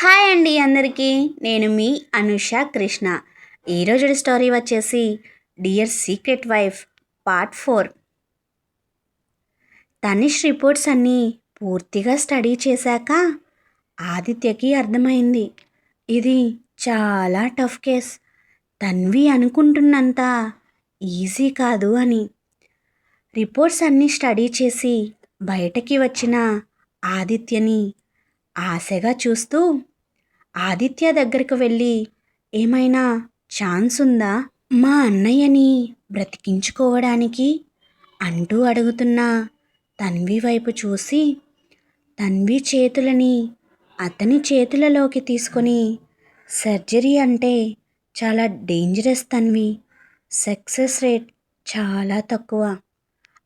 Hi అండి అందరికీ. నేను మీ అనుష కృష్ణ. ఈరోజు స్టోరీ వచ్చేసి dear secret wife part four. Tanish reports అన్నీ పూర్తిగా స్టడీ చేశాక ఆదిత్యకి అర్థమైంది. ఇది చాలా టఫ్ కేస్. తన్వి అనుకుంటున్నంత ఈజీ కాదు అని. రిపోర్ట్స్ అన్నీ స్టడీ చేసి బయటకి వచ్చిన ఆదిత్యని ఆశగా చూస్తూ ఆదిత్య దగ్గరకు వెళ్ళి ఏమైనా ఛాన్స్ ఉందా మా అన్నయ్యని బ్రతికించుకోవడానికి? అంటూ అడుగుతున్న తన్వి వైపు చూసి తన్వి చేతులని అతని చేతులలోకి తీసుకొని సర్జరీ అంటే చాలా డేంజరస్ తన్వి. సక్సెస్ రేట్ చాలా తక్కువ.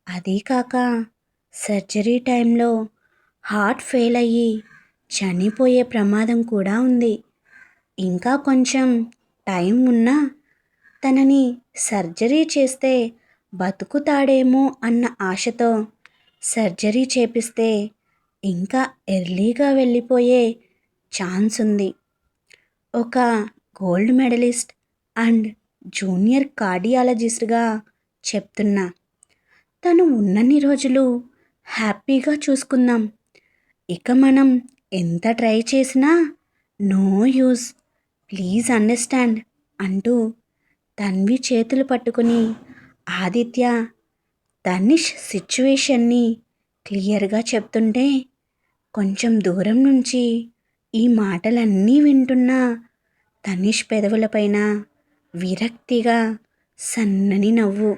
అదీ కాక సర్జరీ టైంలో హార్ట్ ఫెయిల్ అయ్యి చనిపోయే ప్రమాదం కూడా ఉంది. ఇంకా కొంచెం టైం ఉన్నా తనని సర్జరీ చేస్తే బతుకుతాడేమో అన్న ఆశతో సర్జరీ చేపిస్తే ఇంకా ఎర్లీగా వెళ్ళిపోయే ఛాన్స్ ఉంది. ఒక గోల్డ్ మెడలిస్ట్ అండ్ జూనియర్ కార్డియాలజిస్ట్గా చెప్తున్నా తను ఉన్నన్ని రోజులు హ్యాపీగా చూసుకుందాం. ఇక మనం ఎంత ట్రై చేసినా నో యూజ్. ప్లీజ్ అండర్స్టాండ్ అంటూ తన్వి చేతులు పట్టుకుని ఆదిత్య తనిష్ సిచ్యువేషన్ని క్లియర్గా చెప్తుంటే కొంచెం దూరం నుంచి ఈ మాటలన్నీ వింటున్న తనిష్ పెదవులపైన విరక్తిగా సన్నని నవ్వు.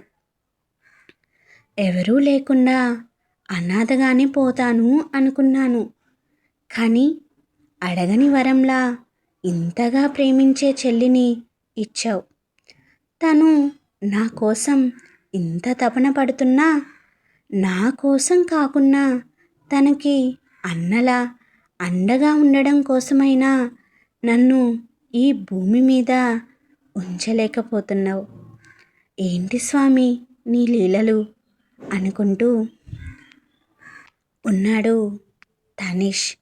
ఎవరూ లేకుండా అనాథగానే పోతాను అనుకున్నాను. కానీ అడగని వరంలా ఇంతగా ప్రేమించే చెల్లిని ఇచ్చావు. తను నా కోసం ఇంత తపన పడుతున్నా నా కోసం కాకున్నా తనకి అన్నలా అండగా ఉండడం కోసమైనా నన్ను ఈ భూమి మీద ఉంచలేకపోతున్నావు. ఏంటి స్వామి నీ లీలలు? అనుకుంటూ ఉన్నాడు తనిష్.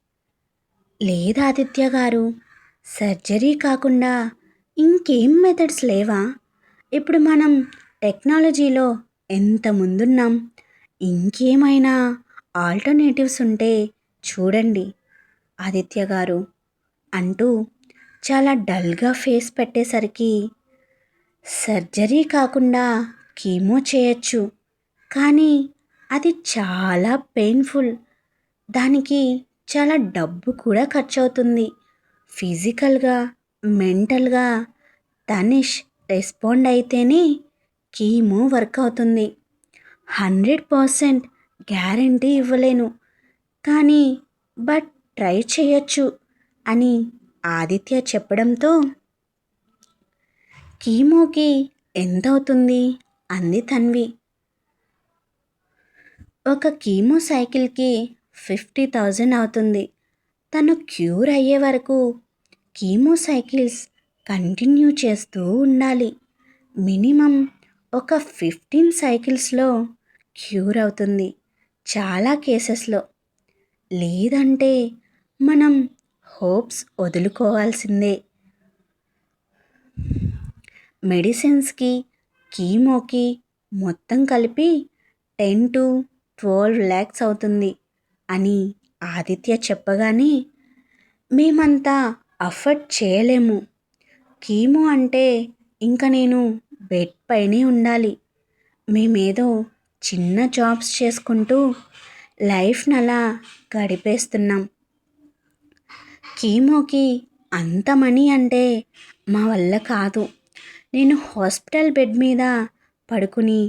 లేదు ఆదిత్య గారు? సర్జరీ కాకుండా ఇంకేం మెథడ్స్ లేవా? ఇప్పుడు మనం టెక్నాలజీలో ఎంత ముందున్నాం? ఇంకేమైనా ఆల్టర్నేటివ్స్ ఉంటే చూడండి ఆదిత్య గారు అంటూ చాలా డల్గా ఫేస్ పెట్టేసరికి సర్జరీ కాకుండా కీమో చేయొచ్చు కానీ అది చాలా పెయిన్ఫుల్. దానికి చాలా డబ్బు కూడా ఖర్చు అవుతుంది ఫిజికల్గా మెంటల్గా తనిష్ రెస్పాండ్ అయితేనే కీమో వర్క్ అవుతుంది. హండ్రెడ్ పర్సెంట్ గ్యారంటీ ఇవ్వలేను. కానీ బట్ ట్రై చేయొచ్చు అని ఆదిత్య చెప్పడంతో కీమోకి ఎంత అవుతుంది అంది తన్వి. ఒక కీమో సైకిల్కి ఫిఫ్టీ థౌజండ్ అవుతుంది. తను క్యూర్ అయ్యే వరకు కీమో సైకిల్స్ కంటిన్యూ చేస్తూ ఉండాలి. మినిమం ఒక ఫిఫ్టీన్ సైకిల్స్లో క్యూర్ అవుతుంది చాలా కేసెస్లో. లేదంటే మనం హోప్స్ వదులుకోవాల్సిందే. మెడిసిన్స్కి కీమోకి మొత్తం కలిపి టెన్ టు ట్వెల్వ్ ల్యాక్స్ అవుతుంది. అని ఆదిత్య చెప్పగానే మేమంతా అఫర్ట్ చేయలేము. కీమో అంటే ఇంకా నేను బెడ్ పైనే ఉండాలి. మేమేదో చిన్న జాబ్స్ చేసుకుంటూ లైఫ్ని అలా గడిపేస్తున్నాం. కీమోకి అంత మనీ అంటే మా వల్ల కాదు. నేను హాస్పిటల్ బెడ్ మీద పడుకుని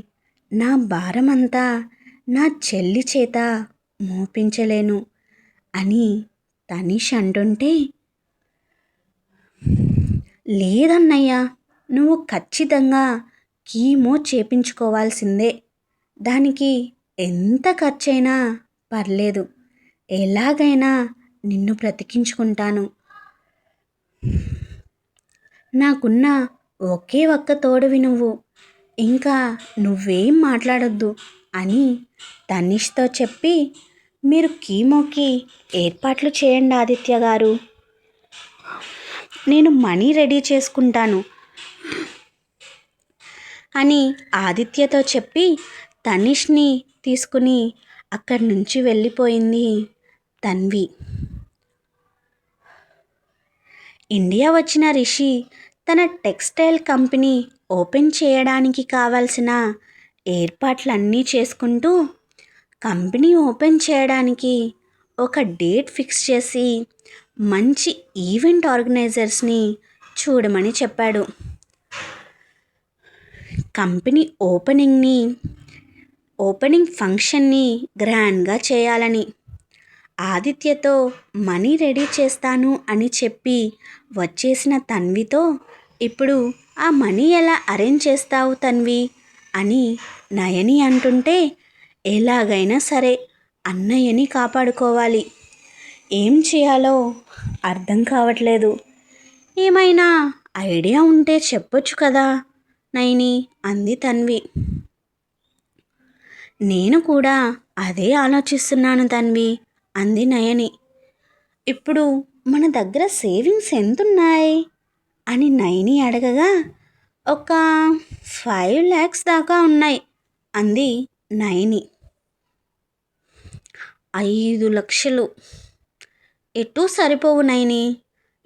నా భారం అంతా నా చెల్లి చేత మోపించలేను అని తనీష్ అంటుంటే లేదన్నయ్య నువ్వు ఖచ్చితంగా కీమో చేపించుకోవాల్సిందే. దానికి ఎంత ఖర్చైనా పర్లేదు. ఎలాగైనా నిన్ను బ్రతికించుకుంటాను. నాకున్న ఒకే ఒక్క తోడువి నువ్వు. ఇంకా నువ్వేం మాట్లాడొద్దు. అని తనిష్తో చెప్పి మీరు కీమోకి ఏర్పాట్లు చేయండి ఆదిత్య గారు. నేను మనీ రెడీ చేసుకుంటాను అని ఆదిత్యతో చెప్పి తనిష్ని తీసుకుని అక్కడి నుంచి వెళ్ళిపోయింది తన్వి. ఇండియా వచ్చిన రిషి తన టెక్స్టైల్ కంపెనీ ఓపెన్ చేయడానికి కావాల్సిన ఏర్పాట్లన్నీ చేసుకుంటూ కంపెనీ ఓపెన్ చేయడానికి ఒక డేట్ ఫిక్స్ చేసి మంచి ఈవెంట్ ఆర్గనైజర్స్ని చూడమని చెప్పాడు. కంపెనీ ఓపెనింగ్ని ఓపెనింగ్ ఫంక్షన్ని గ్రాండ్గా చేయాలని ఆదిత్యతో మనీ రెడీ చేస్తాను అని చెప్పి వచ్చేసిన తన్వితో ఇప్పుడు ఆ మనీ ఎలా అరేంజ్ చేస్తావు తన్వి? అని నయని అంటుంటే ఎలాగైనా సరే అన్నయ్యని కాపాడుకోవాలి. ఏం చేయాలో అర్థం కావట్లేదు. ఏమైనా ఐడియా ఉంటే చెప్పొచ్చు కదా నయని అంది తన్వి. నేను కూడా అదే ఆలోచిస్తున్నాను తన్వి అంది నయని. ఇప్పుడు మన దగ్గర సేవింగ్స్ ఎంతున్నాయి? అని నయని అడగగా ఒక ఫైవ్ ల్యాక్స్ దాకా ఉన్నాయి అంది నయని. ఐదు లక్షలు. ఎటు సరిపోవు నైని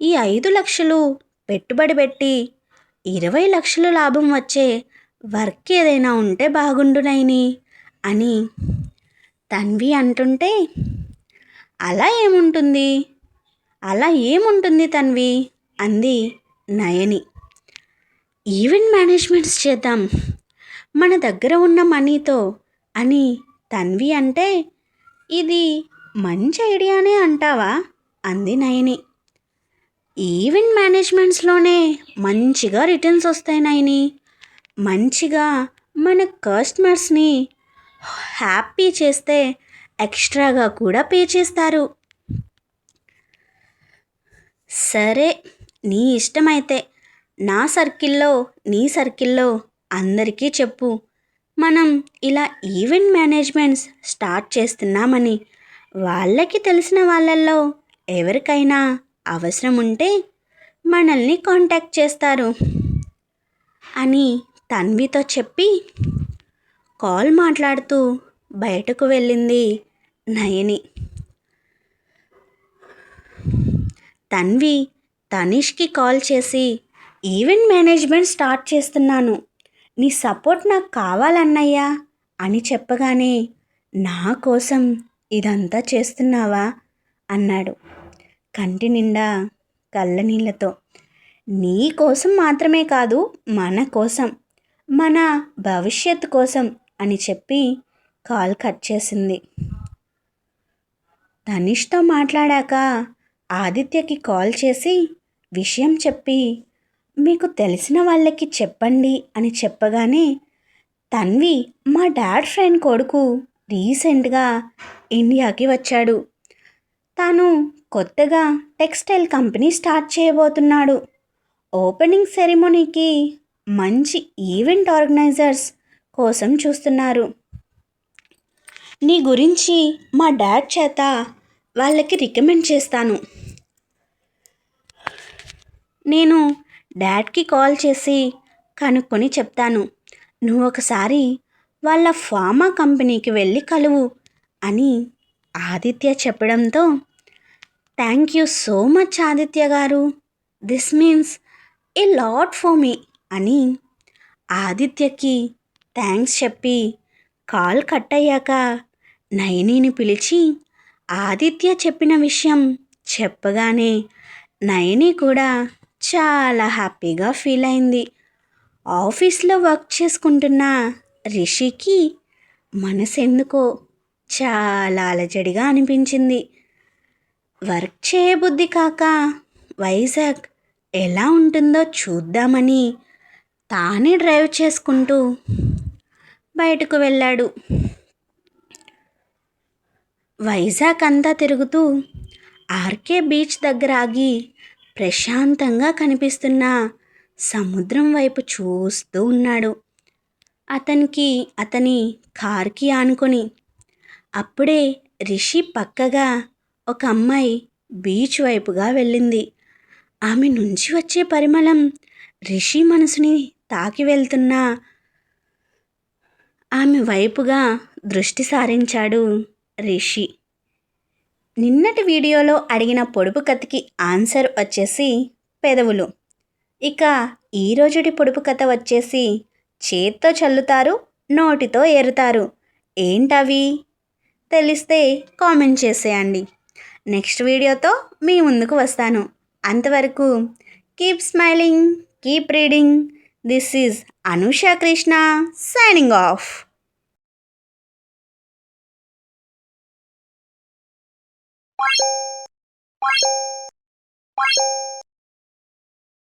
ఈ ఐదు లక్షలు పెట్టుబడి పెట్టి ఇరవై లక్షలు లాభం వచ్చే వర్క్ ఏదైనా ఉంటే బాగుండు నైని అని తన్వి అంటుంటే అలా ఏముంటుంది? అలా ఏముంటుంది తన్వి? అంది నయని. ఈవెంట్ మేనేజ్మెంట్స్ చేద్దాం. మన దగ్గర ఉన్న మనీతో అని తన్వి అంటే ఇది మంచి ఐడియానే అంటావా? అంది నయని. ఈవెంట్ మేనేజ్మెంట్స్లోనే మంచిగా రిటర్న్స్ వస్తాయి నయని. మంచిగా మన కస్టమర్స్ని హ్యాపీ చేస్తే ఎక్స్ట్రాగా కూడా పే చేస్తారు. సరే నీ ఇష్టమైతే నా సర్కిల్లో నీ సర్కిల్లో అందరికీ చెప్పు. మనం ఇలా ఈవెంట్ మేనేజ్మెంట్స్ స్టార్ట్ చేస్తున్నామని వాళ్ళకి తెలిసిన వాళ్ళల్లో ఎవరికైనా అవసరం ఉంటే మనల్ని కాంటాక్ట్ చేస్తారు అని తన్వితో చెప్పి కాల్ మాట్లాడుతూ బయటకు వెళ్ళింది నయని. తన్వి తనిష్కి కాల్ చేసి ఈవెంట్ మేనేజ్మెంట్ స్టార్ట్ చేస్తున్నాను. నీ సపోర్ట్ నాకు కావాలన్నయ్యా అని చెప్పగానే నా కోసం ఇదంతా చేస్తున్నావా? అన్నాడు కంటి నిండా కళ్ళనీళ్ళతో నీ కోసం మాత్రమే కాదు మన కోసం మన భవిష్యత్తు కోసం అని చెప్పి కాల్ కట్ చేసింది. తనిష్తో మాట్లాడాక ఆదిత్యకి కాల్ చేసి విషయం చెప్పి మీకు తెలిసిన వాళ్ళకి చెప్పండి అని చెప్పగానే తన్వి మా డాడ్ ఫ్రెండ్ కొడుకు రీసెంట్గా ఇండియాకి వచ్చాడు. తాను కొత్తగా టెక్స్టైల్ కంపెనీ స్టార్ట్ చేయబోతున్నాడు. ఓపెనింగ్ సెరిమోనీకి మంచి ఈవెంట్ ఆర్గనైజర్స్ కోసం చూస్తున్నారు. నీ గురించి మా డాడ్ చేత వాళ్ళకి రికమెండ్ చేస్తాను. నేను డాడ్కి కాల్ చేసి కనుక్కొని చెప్తాను. నువ్వు ఒకసారి వాళ్ళ ఫార్మా కంపెనీకి వెళ్ళి కలువు అని ఆదిత్య చెప్పడంతో thank you so much Aditya garu. This means a lot for me అని ఆదిత్యకి థ్యాంక్స్ చెప్పి కాల్ కట్ అయ్యాక నయనిని పిలిచి ఆదిత్య చెప్పిన విషయం చెప్పగానే నయని కూడా చాలా హ్యాపీగా ఫీల్ అయింది. ఆఫీస్లో వర్క్ చేసుకుంటున్న రిషికి మనసెందుకో చాలా అలజడిగా అనిపించింది. వర్క్ చేయబుద్ధి కాక వైజాగ్ ఎలా ఉంటుందో చూద్దామని తానే డ్రైవ్ చేసుకుంటూ బయటకు వెళ్ళాడు. వైజాగ్ అంతా తిరుగుతూ ఆర్కే బీచ్ దగ్గర ఆగి ప్రశాంతంగా కనిపిస్తున్న సముద్రం వైపు చూస్తూ ఉన్నాడు. అతనికి అతని కార్కి ఆనుకొని అప్పుడే రిషి పక్కగా ఒక అమ్మాయి బీచ్ వైపుగా వెళ్ళింది. ఆమె నుంచి వచ్చే పరిమళం రిషి మనసుని తాకి వెళ్తున్న ఆమె వైపుగా దృష్టి సారించాడు రిషి. నిన్నటి వీడియోలో అడిగిన పొడుపు కథకి ఆన్సర్ వచ్చేసి పెదవులు. ఇక ఈ రోజుటి పొడుపు కథ వచ్చేసి చేత్తో చల్లుతారు నోటితో ఏరుతారు. ఏంటవి? తెలిస్తే కామెంట్ చేసేయండి. నెక్స్ట్ వీడియోతో మీ ముందుకు వస్తాను. అంతవరకు keep smiling keep reading. This is Anusha Krishna signing off. you